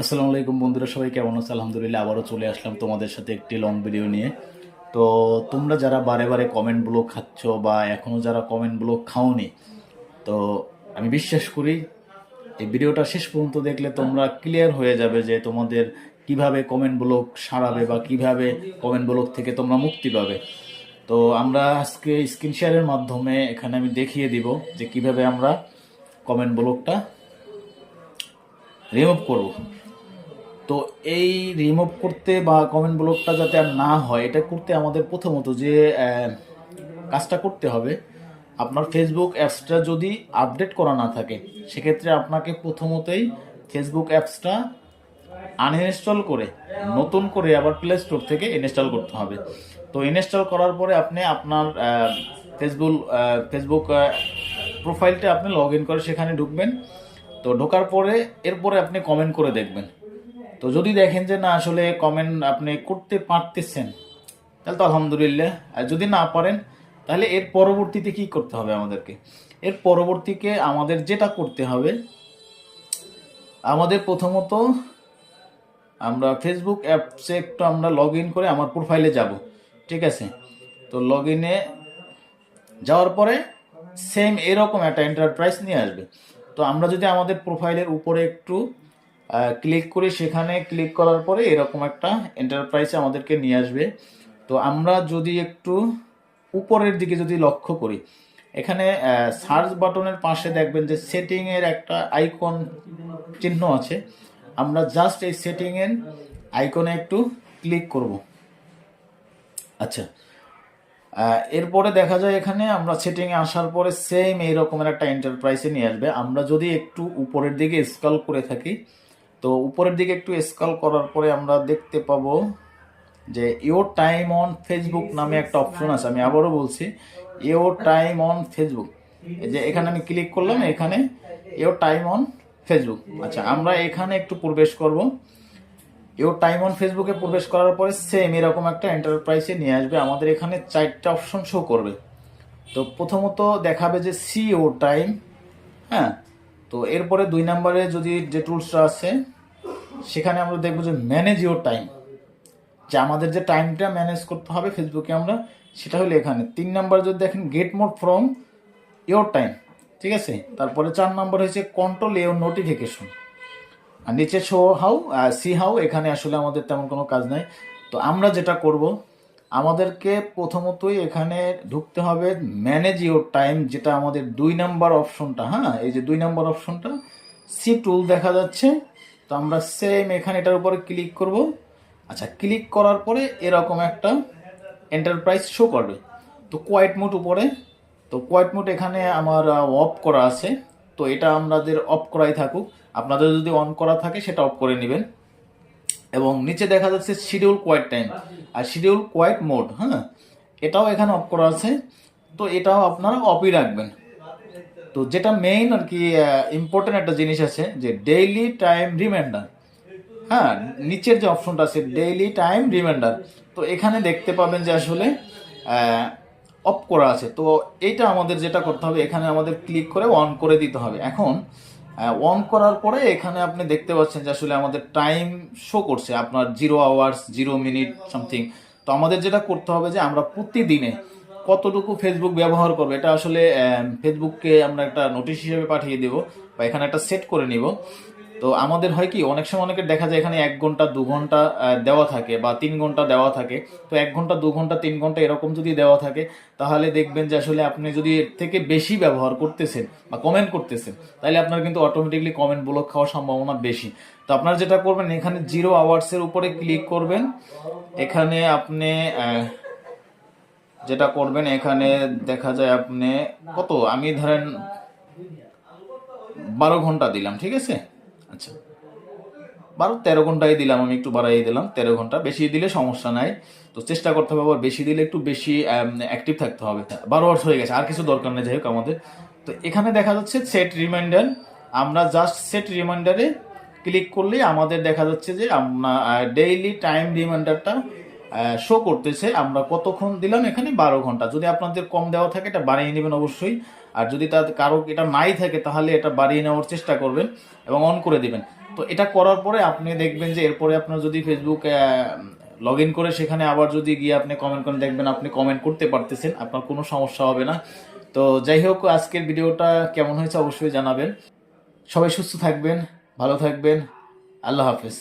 আসসালামু আলাইকুম বন্ধুরা, সবাই কেমন আছে? আলহামদুলিল্লাহ আবারও চলে আসলাম তোমাদের সাথে একটি লং ভিডিও নিয়ে। তো তোমরা যারা বারে বারে কমেন্ট ব্লক খাচ্ছ বা এখনও যারা কমেন্ট ব্লক খাওনি, তো আমি বিশ্বাস করি এই ভিডিওটা শেষ পর্যন্ত দেখলে তোমরা ক্লিয়ার হয়ে যাবে যে তোমাদের কীভাবে কমেন্ট ব্লক সারাবে বা কীভাবে কমেন্ট ব্লক থেকে তোমরা মুক্তি পাবে। তো আমরা আজকে স্ক্রিন শেয়ারের মাধ্যমে এখানে আমি দেখিয়ে দিব যে কীভাবে আমরা কমেন্ট ব্লকটা রিমুভ করব। তো এই রিমুভ করতে বা কমেন্ট ব্লকটা যাতে আর না হয়, এটা করতে আমাদের প্রথমত যে কাজটা করতে হবে, আপনার ফেসবুক অ্যাপসটা যদি আপডেট করা না থাকে, সেক্ষেত্রে আপনাকে প্রথমতই ফেসবুক অ্যাপসটা আনইনস্টল করে, নতুন করে আবার প্লে স্টোর থেকে ইনস্টল করতে হবে। তো ইনস্টল করার পরে আপনি আপনার ফেসবুক ফেসবুক প্রোফাইলটা আপনি লগ ইন করে সেখানে ঢুকবেন। তো ঢোকার পরে, এরপরে আপনি কমেন্ট করে দেখবেন। তো যদি দেখেন যে না, আসলে কমেন্ট আপনি করতে পারতেছেন, তাহলে তো আলহামদুলিল্লাহ। আর যদি না পারেন, তাহলে এর পরবর্তীতে কি করতে হবে আমাদেরকে? এর পরবর্তীকে আমাদের যেটা করতে হবে, আমাদের প্রথমত আমরা ফেসবুক অ্যাপসে একটু আমরা লগ করে আমার প্রোফাইলে যাব, ঠিক আছে? তো লগ ইনে যাওয়ার পরে সেম এরকম একটা এন্টারপ্রাইজ নিয়ে আসবে। তো আমরা যদি আমাদের প্রোফাইলের উপরে একটু ক্লিক করি সেখানে ক্লিক করার পরে এরকম একটা এন্টারপ্রাইজে আমাদেরকে নিয়ে আসবে। তো আমরা যদি একটু উপরের দিকে যদি লক্ষ্য করি, এখানে সার্চ বাটনের পাশে দেখবেন যে সেটিংয়ের একটা আইকন চিহ্ন আছে। আমরা জাস্ট এই সেটিংয়ের আইকনে একটু ক্লিক করব। আচ্ছা এরপরে দেখা যায় এখানে আমরা সেটিংয়ে আসার পরে সেম এই রকমের একটা এন্টারপ্রাইজে নিয়ে আসবে। আমরা যদি একটু উপরের দিকে স্কল করে থাকি তো উপরের দিকে একটু স্কল করার পরে আমরা দেখতে পাবো যে ইওর টাইম অন ফেসবুক নামে একটা অপশন আছে। আমি আবারও বলছি ইওর টাইম অন ফেসবুক যে এখানে আমি ক্লিক করলাম, এখানে ইওর টাইম অন ফেসবুক আচ্ছা আমরা এখানে একটু প্রবেশ করব। ইওর টাইম অন ফেসবুকে প্রবেশ করার পরে সেম এরকম একটা এন্টারপ্রাইজে নিয়ে আসবে। আমাদের এখানে চারটা অপশন শো করবে। তো প্রথমত দেখাবে যে সি ও টাইম হ্যাঁ তো এরপরে দুই নম্বরে যদি যে টুলসটা আছে, সেখানে আমরা দেখব যে ম্যানেজ ইওর টাইম যে আমাদের যে টাইমটা ম্যানেজ করতে হবে ফেসবুকে আমরা, সেটা হলো এখানে। তিন নাম্বার যদি দেখেন get more from your time ঠিক আছে? তারপরে চার নম্বর হয়েছে কন্ট্রোল ইওর নোটিফিকেশন আর নিচে শো হাউ সি হাউ এখানে আসলে আমাদের তেমন কোনো কাজ নাই। তো আমরা যেটা করব আমাদেরকে প্রথমতই এখানে ঢুকতে হবে ম্যানেজ ইওর টাইম যেটা আমাদের দুই নাম্বার অপশনটা হ্যাঁ? এই যে দুই নাম্বার অপশনটা সি টুল দেখা যাচ্ছে। তো আমরা সেম এখানে এটার উপরে ক্লিক করব। আচ্ছা ক্লিক করার পরে এরকম একটা এন্টারপ্রাইজ শো করবে। তো কোয়াইট মোড উপরে, তো কোয়াইট মোড এখানে আমার অফ করা আছে। তো এটা আমাদের অফ করাই থাকুক। আপনাদের যদি অন করা থাকে, সেটা অফ করে নেবেন। এবং নিচে দেখা যাচ্ছে শিডিউল কোয়াইট টাইম আর শিডিউল কোয়াইট মোড হ্যাঁ? এটাও এখানে অফ করা আছে। তো এটাও আপনারা অফই রাখবেন। তো যেটা মেইন আর কি ইম্পর্টেন্ট একটা জিনিস আছে যে ডেইলি টাইম রিমাইন্ডার হ্যাঁ? নিচের যে অপশনটা আছে ডেইলি টাইম রিমাইন্ডার তো এখানে দেখতে পাবেন যে আসলে অফ করা আছে। তো এইটা আমাদের যেটা করতে হবে, এখানে আমাদের ক্লিক করে অন করে দিতে হবে। এখন অন করার পরে এখানে আপনি দেখতে পাচ্ছেন যে আসলে আমাদের টাইম শো করছে, আপনার zero hours zero minute something তো আমাদের যেটা করতে হবে যে আমরা প্রতিদিনে কতটুকু ফেসবুক ব্যবহার করব, এটা আসলে ফেসবুককে আমরা একটা নোটিশ হিসেবে পাঠিয়ে দেব বা এখানে একটা সেট করে নিব। তো আমাদের হয় কি, অনেক সময় অনেকের দেখা যায় এখানে এক ঘণ্টা, দু ঘণ্টা দেওয়া থাকে বা তিন ঘণ্টা দেওয়া থাকে। তো এক ঘণ্টা, দু ঘণ্টা, তিন ঘণ্টা এরকম যদি দেওয়া থাকে, তাহলে দেখবেন যে আসলে আপনি যদি এর থেকে বেশি ব্যবহার করতেছেন বা কমেন্ট করতেছেন, তাহলে আপনার কিন্তু অটোমেটিকলি কমেন্ট ব্লক খাওয়ার সম্ভাবনা বেশি। তো আপনারা যেটা করবেন, এখানে জিরো আওয়ার্সের উপরে ক্লিক করবেন। এখানে আপনি যেটা করবেন, এখানে দেখা যায় আপনি কত? আমি ধরেন বারো ঘণ্টা দিলাম, ঠিক আছে? আচ্ছা। বারো, তেরো ঘন্টাই দিলাম, আমি একটু বাড়াই দিলাম। তেরো ঘণ্টা, বেশি দিলে সমস্যা নাই। তো চেষ্টা করতে হবে আবার বেশি দিলে একটু বেশি অ্যাক্টিভ থাকতে হবে। বারো আওয়ার্স হয়ে গেছে, আর কিছু দরকার নেই, যাই হোক আমাদের। তো এখানে দেখা যাচ্ছে সেট রিমাইন্ডার আমরা জাস্ট সেট রিমাইন্ডারে ক্লিক করলেই আমাদের দেখা যাচ্ছে যে আমরা ডেইলি টাইম রিমাইন্ডারটা শো করতেছে। আমরা কতক্ষণ দিলাম এখানে? বারো ঘণ্টা। যদি আপনাদের কম দেওয়া থাকে, এটা বাড়িয়ে নেবেন অবশ্যই। আর যদি তার কারও এটা নাই থাকে, তাহলে এটা বাড়িয়ে নেওয়ার চেষ্টা করবেন এবং অন করে দিবেন। তো এটা করার পরে আপনি দেখবেন যে এরপরে আপনার যদি ফেসবুক লগ ইন করে সেখানে আবার যদি গিয়ে আপনি কমেন্ট করেন দেখবেন, আপনি কমেন্ট করতে পারতেছেন। আপনার কোনো সমস্যা হবে না। তো যাই হোক, আজকের ভিডিওটা কেমন হয়েছে অবশ্যই জানাবেন। সবাই সুস্থ থাকবেন, ভালো থাকবেন। আল্লাহ হাফেজ।